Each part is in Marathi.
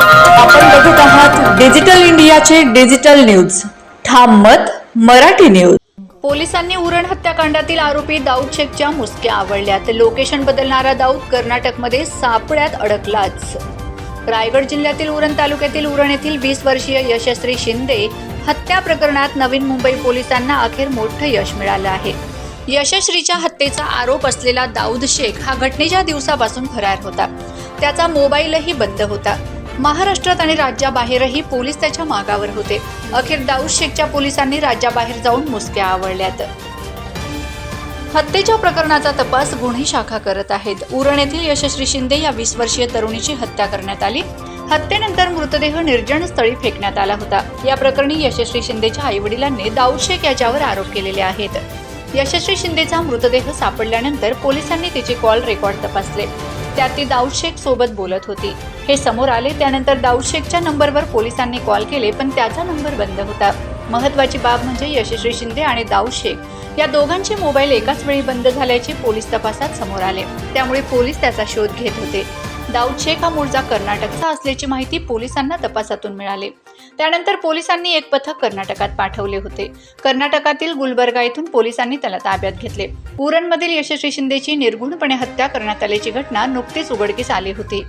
आपण बघत आहात डिजिटल इंडियाचे डिजिटल न्यूज. ठाम मत मराठी न्यूज. पोलिसांनी उरण हत्याकांडातील आरोपी दाऊद शेखच्या मुसक्या आवडल्यात. लोकेशन बदलणारा दाऊद कर्नाटकमध्ये सापड्यात अडकलाच. रायगड जिल्ह्यातील उरण तालुक्यातील उरण येथील वीस वर्षीय यशस्वी शिंदे हत्या प्रकरणात नवीन मुंबई पोलिसांना अखेर मोठं यश मिळालं आहे. यशश्रीच्या हत्येचा आरोप असलेला दाऊद शेख हा घटनेच्या दिवसापासून फरार होता. त्याचा मोबाईलही बंद होता. महाराष्ट्रात आणि राज्याबाहेरही पोलीस त्याच्या मागावर होते. अखेर दाऊद शेखच्या पोलिसांनी राज्याबाहेर जाऊन मुसक्या आवडल्यात. हत्येच्या प्रकरणाचा तपास गुन्हे शाखा करत आहेत. उरण येथील यशस्वी शिंदे या वीस वर्षीय तरुणीची हत्या करण्यात आली. हत्येनंतर मृतदेह निर्जन स्थळी फेकण्यात आला होता. या प्रकरणी यशस्वी शिंदेच्या आईवडिलांनी दाऊद शेख याच्यावर आरोप केलेले आहेत. यशस्वी शिंदेचा मृतदेह सापडल्यानंतर पोलिसांनी तिचे कॉल रेकॉर्ड तपासले. त्यात ती दाऊद शेख सोबत बोलत होती. हे समोर आले त्यानंतर दाऊद शेखच्या नंबरवर पोलिसांनी कॉल केले पण त्याचा नंबर बंद होता. महत्वाची बाब म्हणजे यशस्वी शिंदे आणि दाऊद शेख या दोघांचे मोबाईल एकाच वेळी बंद झाल्याचे पोलीस तपासात समोर आले. त्यामुळे पोलीस त्याचा शोध घेत होते. दाऊद शेख हा मूळचा कर्नाटकचा असल्याची माहिती पोलिसांना तपासातून मिळाली. त्यानंतर पोलिसांनी एक पथक कर्नाटकात पाठवले होते. कर्नाटकातील गुलबर्गा येथून पोलिसांनी त्याला ताब्यात घेतले. उरणमधील यशस्वी शिंदेची निर्गुणपणे हत्या करण्यात आल्याची घटना नुकतीच उघडकीस आली होती.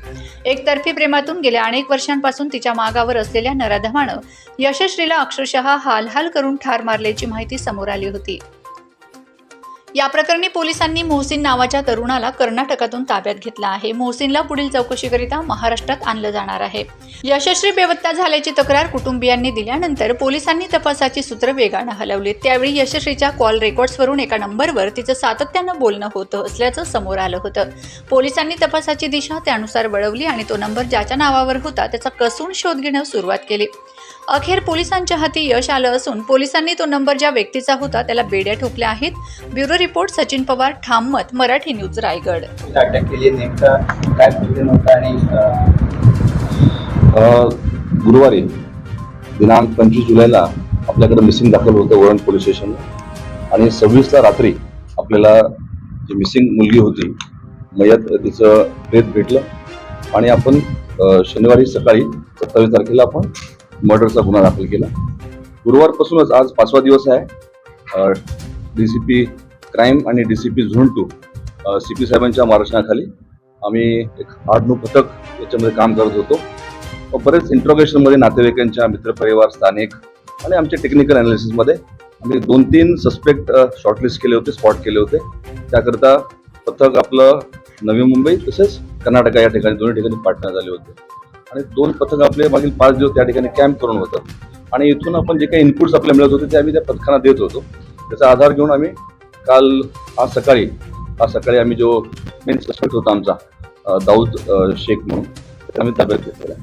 एकतर्फी प्रेमातून गेल्या अनेक वर्षांपासून तिच्या मागावर असलेल्या नराधमानं यशस्वीला अक्षरशः हालहाल करून ठार मारल्याची माहिती समोर आली होती. या प्रकरणी पोलिसांनी मोहसिन नावाच्या तरुणाला कर्नाटकातून ताब्यात घेतला आहे. मोहसिनला पुढील चौकशीकरिता महाराष्ट्रात आणलं जाणार आहे. यशस्वी बेवत्ता झाल्याची तक्रार कुटुंबियांनी दिल्यानंतर पोलिसांनी तपासाची सूत्र वेगानं हलवली त्यावेळी यशस्वीच्या कॉल रेकॉर्ड्सवरून एका नंबरवर तिचं सातत्यानं बोलणं होतं असल्याचं समोर आलं होतं. पोलिसांनी तपासाची दिशा त्यानुसार वळवली आणि तो नंबर ज्याच्या नावावर होता त्याचा कसून शोध घेण्यास सुरुवात केली. अखेर पोलिसांच्या हाती यश आलं असून पोलिसांनी तो नंबर ज्या व्यक्तीचा होता त्याला बेड्या ठोकल्या आहेत. ब्युरो रिपोर्ट सचिन पवार ठाम मत मराठी न्यूज रायगड. अटॅक केली नेमका काय होता आणि गुरुवारी दिनांक पंचवीस जुलैला आपल्याकडे मिसिंग दाखल होतं वरण पोलीस स्टेशनला आणि सव्वीसला रात्री आपल्याला जी मिसिंग मुलगी होती मयत तिचं प्रेत भेटलं. आणि आपण शनिवारी सकाळी सत्तावीस तारखेला आपण मर्डरचा गुन्हा दाखल केला. गुरुवारपासूनच आज पाचवा दिवस आहे. डी सी पी क्राईम आणि डी सी पी झुंटू टू सी पी साहेबांच्या मार्गदर्शनाखाली आम्ही एक आठ नऊ पथक याच्यामध्ये काम करत होतो. बरेच इंट्रोगेशनमध्ये नातेवाईकांच्या मित्रपरिवार स्थानिक आणि आमच्या टेक्निकल अनालिसिसमध्ये आम्ही दोन तीन सस्पेक्ट शॉर्टलिस्ट केले होते स्पॉट केले होते. त्याकरता पथक आपलं नवी मुंबई तसेच कर्नाटका या ठिकाणी दोन्ही ठिकाणी पार्टनर झाले होते. आणि दोन पथक आपले मागील पाच दिवस त्या ठिकाणी कॅम्प करून होतं आणि इथून आपण जे काही इनपुट्स आपल्याला मिळत होते ते आम्ही त्या पथकांना देत होतो. त्याचा आधार घेऊन आम्ही काल आज सकाळी आज सकाळी आम्ही जो मेन सस्पेक्ट होता आमचा दाऊद शेख म्हणून आम्ही ताब्यात घेतलेला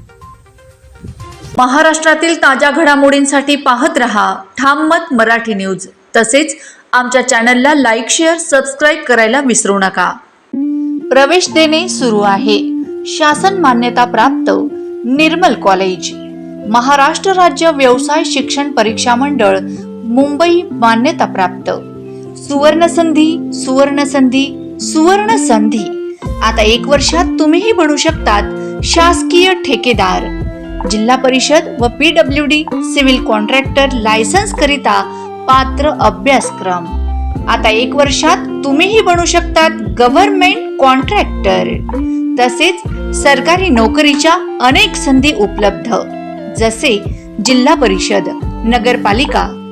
महाराष्ट्रातील ताज्या घडामोडींसाठी पाहत रहा ठाम मत मराठी न्यूज. तसेच आमच्या चॅनलला लाईक शेअर सबस्क्राईब करायला विसरू नका. प्रवेश देणे सुरू आहे. शासन मान्यता प्राप्त निर्मल कॉलेज. महाराष्ट्र राज्य व्यवसाय शिक्षण परीक्षा मंडळ मुंबई मान्यता प्राप्त. सुवर्ण संधी सुवर्ण संधी सुवर्ण संधी आता एक वर्षात तुम्हीही बनू शकतात शासकीय ठेकेदार. जिल्हा परिषद व P W D civil contractor licence करिता पात्र अभ्यासक्रम. आता एक वर्षात तुम्हीही बनू शकतात गव्हर्नमेंट कॉन्ट्रॅक्टर. तसेच सरकारी नोकरीच्या अनेक संधी उपलब्ध. जसे जिल्हा परिषद नगरपालिका